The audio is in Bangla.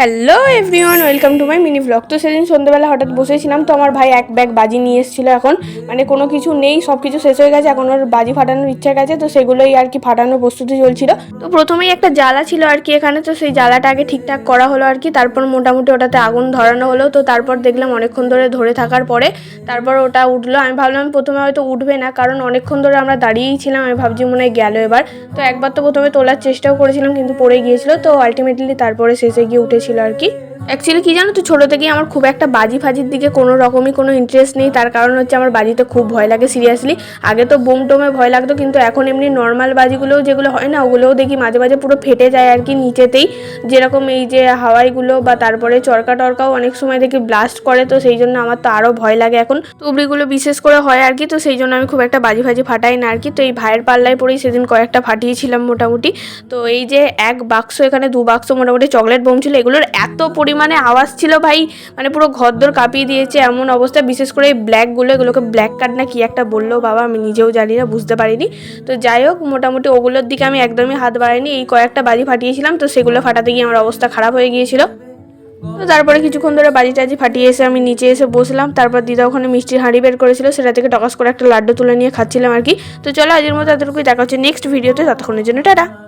Hello everyone welcome to my mini blog তো সেদিন সন্ধ্যেবেলা হঠাৎ বসেছিলাম, তো আমার ভাই এক ব্যাগ বাজি নিয়ে এসেছিল এখন। মানে কোনো কিছু নেই সব কিছু শেষ হয়ে গেছে, এখন ওর বাজি ফাটানোর ইচ্ছা গেছে, তো সেগুলোই আর কি ফাটানোর প্রস্তুতি চলছিল। তো প্রথমেই একটা জ্বালা ছিল আর কি এখানে, তো সেই জ্বালাটা আগে ঠিকঠাক করা হলো আর কি, তারপর মোটামুটি ওটাতে আগুন ধরানো হলো, তো তারপর দেখলাম অনেকক্ষণ ধরে ধরে থাকার পরে তারপর ওটা উঠল। আমি ভাবলাম প্রথমে হয়তো উঠবে না, কারণ অনেকক্ষণ ধরে আমরা দাঁড়িয়েই ছিলাম, আমি ভাবছি মনে হয় গেল এবার। তো একবার তো প্রথমে তোলার চেষ্টাও করেছিলাম, কিন্তু পড়ে গিয়েছিল, তো আলটিমেটলি তারপরে শেষে গিয়ে উঠেছিল। আর কি। অ্যাকচুয়ালি কি জানো তো, ছোটো থেকেই আমার খুব একটা বাজি ফাজির দিকে কোনো রকমই কোনো ইন্টারেস্ট নেই। তার কারণ হচ্ছে আমার বাজিতে খুব ভয় লাগে সিরিয়াসলি আগে তো বোম টোমে ভয় লাগতো, কিন্তু এখন এমনি নর্মাল বাজিগুলোও যেগুলো হয় না, ওগুলোও দেখি মাঝে মাঝে পুরো ফেটে যায় আর কি নিচেতেই। যেরকম এই যে হাওয়াইগুলো বা তারপরে চরকা টরকাও অনেক সময় দেখি ব্লাস্ট করে, তো সেই জন্য আমার তো আরও ভয় লাগে এখন। তুবড়িগুলো বিশেষ করে হয় আর কি, তো সেই জন্য আমি খুব একটা বাজি ফাজি ফাটাই না আর কি। তো এই ভাইয়ের পাল্লায় পরেই সেদিন কয়েকটা ফাটিয়েছিলাম মোটামুটি। তো এই যে এক বাক্স এখানে, দু বাক্স মোটামুটি চকলেট বোম ছিল এগুলোর এত পরিমাণে আওয়াজ ছিল ভাই। মানে পুরো ঘরদোর কাঁপিয়ে দিয়েছে, এমন অবস্থা। বিশেষ করে এই ব্ল্যাকগুলো, এগুলোকে ব্ল্যাক কার্ড না কি একটা বলল বাবা, আমি নিজেও জানি না, বুঝতে পারিনি। তো যাই হোক, মোটামুটি ওগুলোর দিকে আমি একদমই হাত বাড়াইনি। এই কয়েকটা বাজি ফাটিয়েছিলাম, তো সেগুলো ফাটাতে গিয়ে আমার অবস্থা খারাপ হয়ে গিয়েছিল। তো তারপরে কিছুক্ষণ ধরে বাজি টাজি ফাটিয়ে এসে আমি নিচে এসে বসলাম। তারপর দিদা ওখানে মিষ্টির হাঁড়ি বের করেছিল, সেটা থেকে টকাস করে একটা লাড্ডু তুলে নিয়ে খাচ্ছিলাম আর কি। তো চলো আজের মতো এতটুকুই, দেখা হচ্ছে নেক্সট ভিডিওতে ততক্ষণের জন্য টাটা।